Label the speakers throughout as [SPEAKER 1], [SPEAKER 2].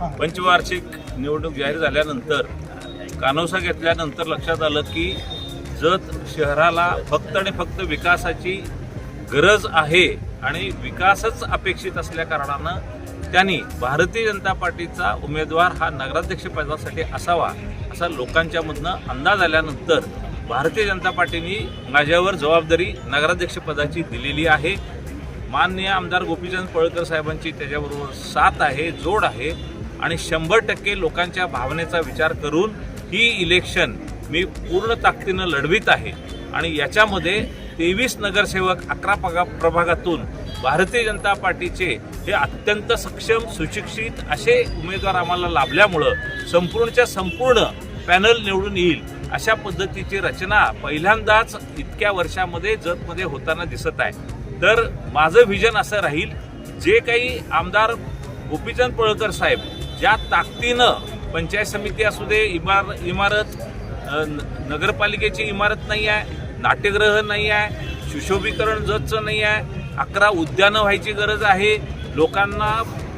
[SPEAKER 1] पंचवार्षिक निवडणूक जाहीर झाल्यानंतर कानोसा घेतल्यानंतर लक्षात आलं की जत शहराला फक्त आणि फक्त विकासाची गरज आहे आणि विकासच अपेक्षित असल्या कारणानं त्यांनी भारतीय जनता पार्टीचा उमेदवार हा नगराध्यक्ष पदासाठी असावा असा लोकांच्या मधनं अंदाज आल्यानंतर भारतीय जनता पार्टीने माझ्यावर जबाबदारी नगराध्यक्ष पदाची दिलेली आहे. माननीय आमदार गोपीचंद पळकर साहेबांची त्याच्याबरोबर साथ आहे जोड आहे. आणि शंभर टक्के लोकांच्या भावनेचा विचार करून ही इलेक्शन मी पूर्ण ताकदीनं लढवित आहे. आणि याच्यामध्ये तेवीस नगरसेवक अकरा पगा प्रभागातून भारतीय जनता पार्टीचे हे अत्यंत सक्षम सुशिक्षित असे उमेदवार आम्हाला लाभल्यामुळं संपूर्णच्या संपूर्ण पॅनल निवडून येईल अशा पद्धतीची रचना पहिल्यांदाच इतक्या वर्षामध्ये जतमध्ये होताना दिसत आहे. तर माझं व्हिजन असं राहील जे काही आमदार गोपीचंद पळकर साहेब ज्या ताकदीनं पंचायत समिती असू दे इमार इमारत न- नगरपालिकेची इमारत नाही आहे नाट्यगृह नाही आहे सुशोभीकरण जतचं नाही आहे अकरा उद्यानं व्हायची गरज आहे लोकांना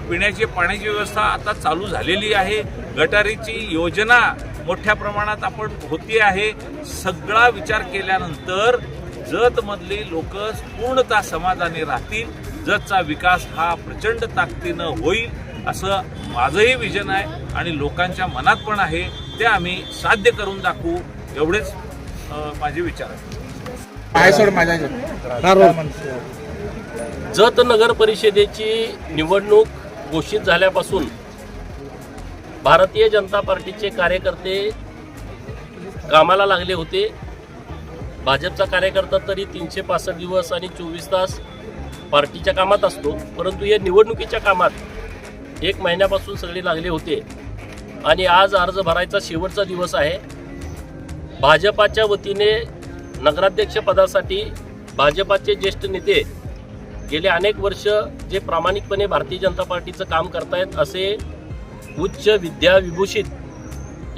[SPEAKER 1] पिण्याची पाण्याची व्यवस्था आता चालू झालेली आहे गटारीची योजना मोठ्या प्रमाणात आपण होती आहे सगळा विचार केल्यानंतर जतमधली लोक पूर्णतः समाधानी राहतील जतचा विकास हा प्रचंड ताकदीनं होईल. असं माझंही विजन आहे आणि लोकांच्या मनात पण आहे ते आम्ही साध्य करून दाखवू एवढेच माझे विचार आहेत.
[SPEAKER 2] जत नगर परिषदेची निवडणूक घोषित झाल्यापासून भारतीय जनता पार्टीचे कार्यकर्ते कामाला लागले होते. भाजपचा कार्यकर्ता तरी तीनशे पासष्ट दिवस आणि चोवीस तास पार्टीच्या कामात असतो परंतु या निवडणुकीच्या कामात एक महिन्यापासून सगळे लागले होते. आणि आज अर्ज भरायचा शेवटचा दिवस आहे. भाजपाच्या वतीने नगराध्यक्ष पदासाठी भाजपाचे ज्येष्ठ नेते गेले अनेक वर्ष जे प्रामाणिकपणे भारतीय जनता पार्टीचं काम करतायत असे उच्च विद्याविभूषित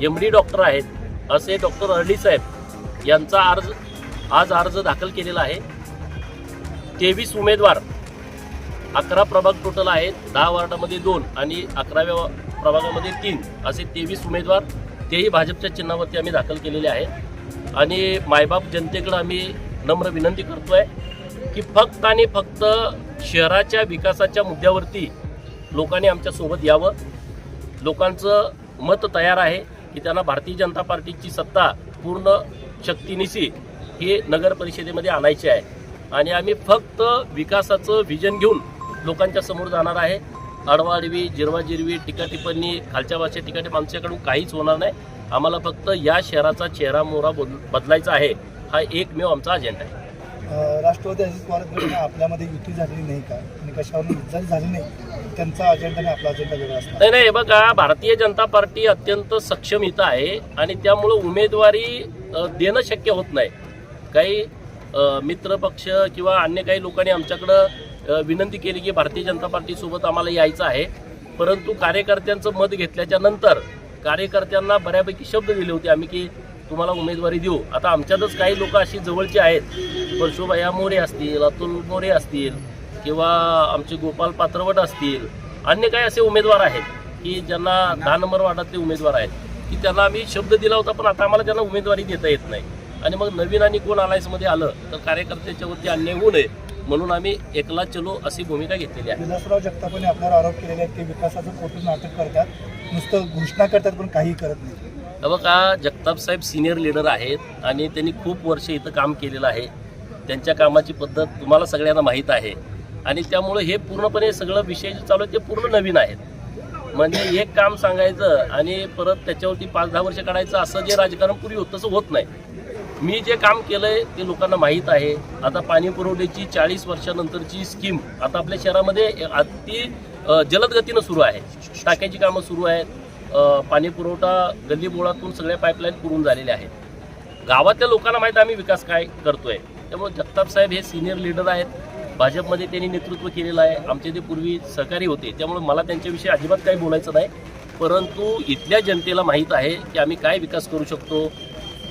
[SPEAKER 2] एम डी डॉक्टर आहेत असे डॉक्टर अर्ली साहेब यांचा अर्ज आज अर्ज दाखल केलेला आहे. तेवीस उमेदवार अकरा प्रभाग टोटल आहेत. दहा वार्डामध्ये दोन आणि अकराव्या प्रभागामध्ये तीन असे तेवीस उमेदवार. तेही भाजपच्या चिन्हावरती आम्ही दाखल केलेले आहेत. आणि मायबाप जनतेकडं आम्ही नम्र विनंती करतोय की फक्त आणि फक्त शहराच्या विकासाच्या मुद्द्यावरती लोकांनी आमच्यासोबत यावं. लोकांचं मत तयार आहे की त्यांना भारतीय जनता पार्टीची सत्ता पूर्ण शक्तीनिशी हे नगर परिषदेमध्ये आणायची आहे. आणि आम्ही फक्त विकासाचं विजन घेऊन लोकांच्या समोर जाणार आहे. अडवाडवी जिरवाजिरवी टीका टिप्पणी खालच्या भाषेत टीका आमच्याकडून काहीच होणार नाही. आम्हाला फक्त या शहराचा चेहरा मोहरा बदल बदलायचा आहे. हा एकमेव आमचा अजेंडा आहे.
[SPEAKER 3] राष्ट्रवादी अजित पवार आपल्यामध्ये युती झालेली नाही का? आणि कशावर जरी झाली नाही? त्यांचा अजेंडा आणि आपला अजेंडा वेगळा असणार.
[SPEAKER 2] नाही नाही बघा भारतीय जनता पार्टी अत्यंत सक्षम इथं आहे आणि त्यामुळं उमेदवारी देणं शक्य होत नाही. काही अ, मित्र पक्ष किंवा अन्य काही लोकांनी आमच्याकडं विनंती केली की भारतीय जनता पार्टीसोबत आम्हाला यायचं आहे. परंतु कार्यकर्त्यांचं मत घेतल्याच्या नंतर कार्यकर्त्यांना बऱ्यापैकी शब्द दिले होते आम्ही की तुम्हाला उमेदवारी देऊ. आता आमच्यातच काही लोक अशी जवळची आहेत. परशुभाया मोरे असतील अतुल मोरे असतील किंवा आमचे गोपाल पात्रवट असतील. अन्य काही असे उमेदवार आहेत की ज्यांना दहा नंबर वार्डातले उमेदवार आहेत की त्यांना आम्ही शब्द दिला होता पण आता आम्हाला त्यांना उमेदवारी देता येत नाही. आणि मग नवीन आणि कोण अलायन्समध्ये आलं तर कार्यकर्त्याच्या वरती अन्याय होऊ नये. म्हणून आम्ही एकला चलो अशी भूमिका घेतलेली आहे.
[SPEAKER 3] विलासराव जगतापांनी आपल्यावर आरोप केलेले आहेत की विकासाचं खोटून नाटक करतात नुसतं घोषणा करतात पण काही करत नाही
[SPEAKER 2] बघा जगताप साहेब सिनियर लीडर आहेत आणि त्यांनी खूप वर्ष इथं काम केलेलं आहे. त्यांच्या कामाची पद्धत तुम्हाला सगळ्यांना माहीत आहे. आणि त्यामुळे हे पूर्णपणे सगळं विषय जे चालू आहे ते पूर्ण नवीन आहेत. म्हणजे एक काम सांगायचं आणि परत त्याच्यावरती पाच दहा वर्ष काढायचं असं जे राजकारण पूर्वी होतं तसं होत नाही. मी जे काम केलंय ते लोकांना माहीत आहे. आता पाणी पुरवठ्याची चाळीस वर्षानंतरची स्कीम आता आपल्या शहरामध्ये अति जलद गतीनं सुरू आहे. टाक्याची कामं सुरू आहेत. पाणी पुरवठा गल्ली बोळातून सगळ्या पाईपलाईन पुरून झालेल्या आहेत. गावातल्या लोकांना माहीत आम्ही विकास काय करतोय. त्यामुळे जगताप साहेब हे सिनियर लीडर आहेत. भाजपमध्ये त्यांनी नेतृत्व केलेलं आहे. आमचे ते पूर्वी सहकारी होते. त्यामुळे मला त्यांच्याविषयी अजिबात काही बोलायचं नाही. परंतु इथल्या जनतेला माहीत आहे की आम्ही काय विकास करू शकतो?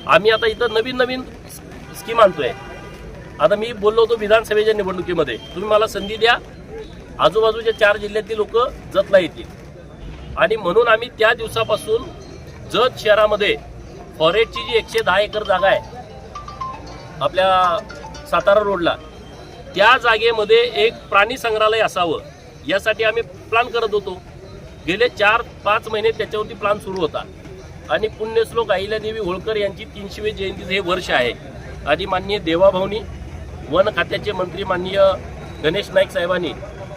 [SPEAKER 2] आम्ही आता इथं नवीन नवीन स्कीम आणतोय. आता मी बोललो होतो विधानसभेच्या निवडणुकीमध्ये. तुम्ही मला संधी द्या. आजूबाजूच्या चार जिल्ह्यातील लोक जतला येतील. आणि म्हणून आम्ही त्या दिवसापासून जत शहरामध्ये फॉरेस्टची जी एकशे दहा एकर जागा आहे आपल्या सातारा रोडला त्या जागेमध्ये एक प्राणी संग्रहालय असावं यासाठी आम्ही प्लॅन करत होतो. गेले चार पाच महिने त्याच्यावरती प्लॅन सुरू होता. आणि पुण्यश्लोक अहिल्यादेवी होळकर यांची तीनशेवे जयंतीचं हे वर्ष आहे. आणि माननीय देवाभाऊनी वन खात्याचे मंत्री माननीय गणेश नाईक साहेबांनी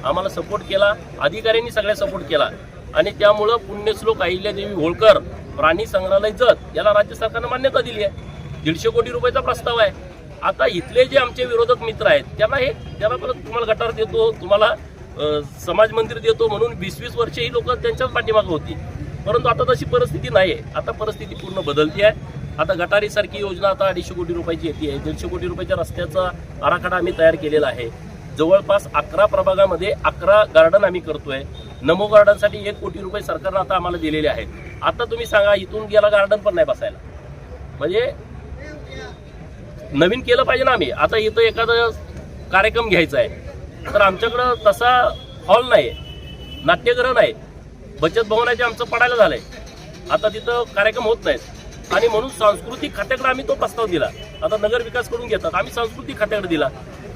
[SPEAKER 2] आम्हाला सपोर्ट केला अधिकाऱ्यांनी सगळ्या सपोर्ट केला. आणि त्यामुळं पुण्यश्लोक अहिल्यादेवी होळकर प्राणी संग्रहालय जत याला राज्य सरकारनं मान्यता दिली आहे. दीडशे कोटी रुपयाचा प्रस्ताव आहे. आता इथले जे आमचे विरोधक मित्र आहेत त्यांना हे त्यांना परत तुम्हाला गटार देतो तुम्हाला समाज मंदिर देतो म्हणून वीस वीस वर्ष ही लोक त्यांच्याच पाठीमागं होती. परंतु आता तशी परिस्थिती नाही आहे आता परिस्थिती पूर्ण बदलती आहे. आता गटारीसारखी योजना आता अडीचशे कोटी रुपयाची येते आहे. दीडशे कोटी रुपयाच्या रस्त्याचा आराखडा आम्ही तयार केलेला आहे. जवळपास अकरा प्रभागामध्ये अकरा गार्डन आम्ही करतोय. नमो गार्डनसाठी एक कोटी रुपये सरकारनं आता आम्हाला दिलेले आहेत. आता तुम्ही सांगा इथून गेला गार्डन पण नाही बसायला. म्हणजे नवीन केलं पाहिजे ना आम्ही. आता इथं एखादा कार्यक्रम घ्यायचा आहे. तर आमच्याकडं तसा हॉल नाही नाट्यगृह नाही. बचत भवनाचे आमचं पडायला झालंय आता तिथं कार्यक्रम होत नाहीत. आणि म्हणून सांस्कृतिक खात्याकडे आम्ही तो प्रस्ताव दिला. आता नगर विकास करून घेतात. आम्ही सांस्कृतिक खात्याकडे दिला.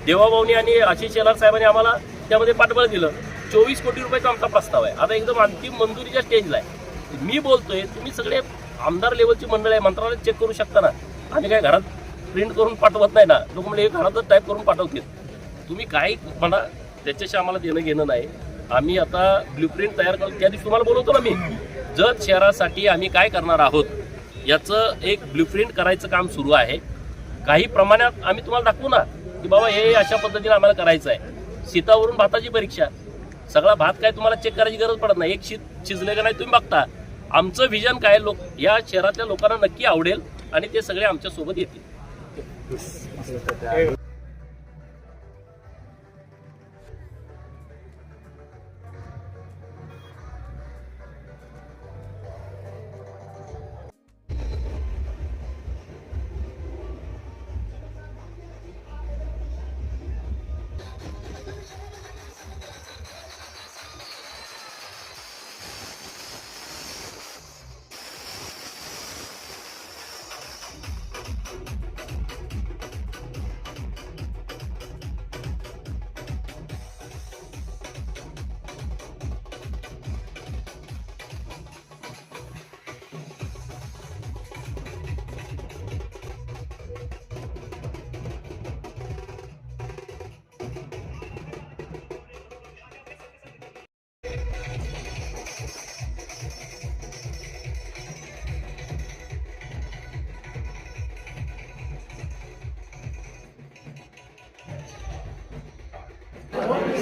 [SPEAKER 2] देवाभाऊनी आणि आशिष शेलार साहेबांनी आम्हाला त्यामध्ये पाठबळ दिलं. चोवीस कोटी रुपयाचा आमचा प्रस्ताव आहे. आता एकदम अंतिम मंजुरीच्या स्टेजला आहे. मी बोलतोय तुम्ही सगळे आमदार लेवलची मंडळ आहे. मंत्रालयात चेक करू शकता ना. आम्ही काय घरात प्रिंट करून पाठवत नाही ना. लोक म्हणजे घरातच टाईप करून पाठवतील. तुम्ही काही म्हणा त्याच्याशी आम्हाला देणं घेणं नाही. आम्ही आता ब्ल्यूप्रिंट तयार करू त्या दिवशी तुम्हाला बोलवतो ना मी. जत शहरासाठी आम्ही काय करणार आहोत याचं एक ब्ल्यूप्रिंट करायचं काम सुरू आहे. काही प्रमाणात आम्ही तुम्हाला दाखवू ना की बाबा हे अशा पद्धतीने आम्हाला करायचं आहे शीतावरून भाताची परीक्षा. सगळा भात काय तुम्हाला चेक करायची गरज पडत नाही. एक शीत शिजले का नाही तुम्ही बघता. आमचं व्हिजन काय लोक या शहरातल्या लोकांना नक्की आवडेल आणि ते सगळे आमच्यासोबत येतील.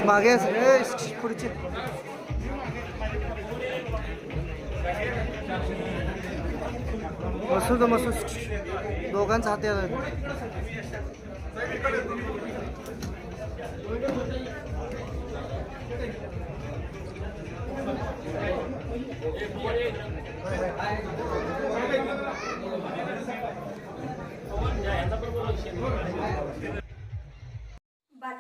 [SPEAKER 3] मागे असं, पुढचे मसूद मसूद दोघांचा हात यायला.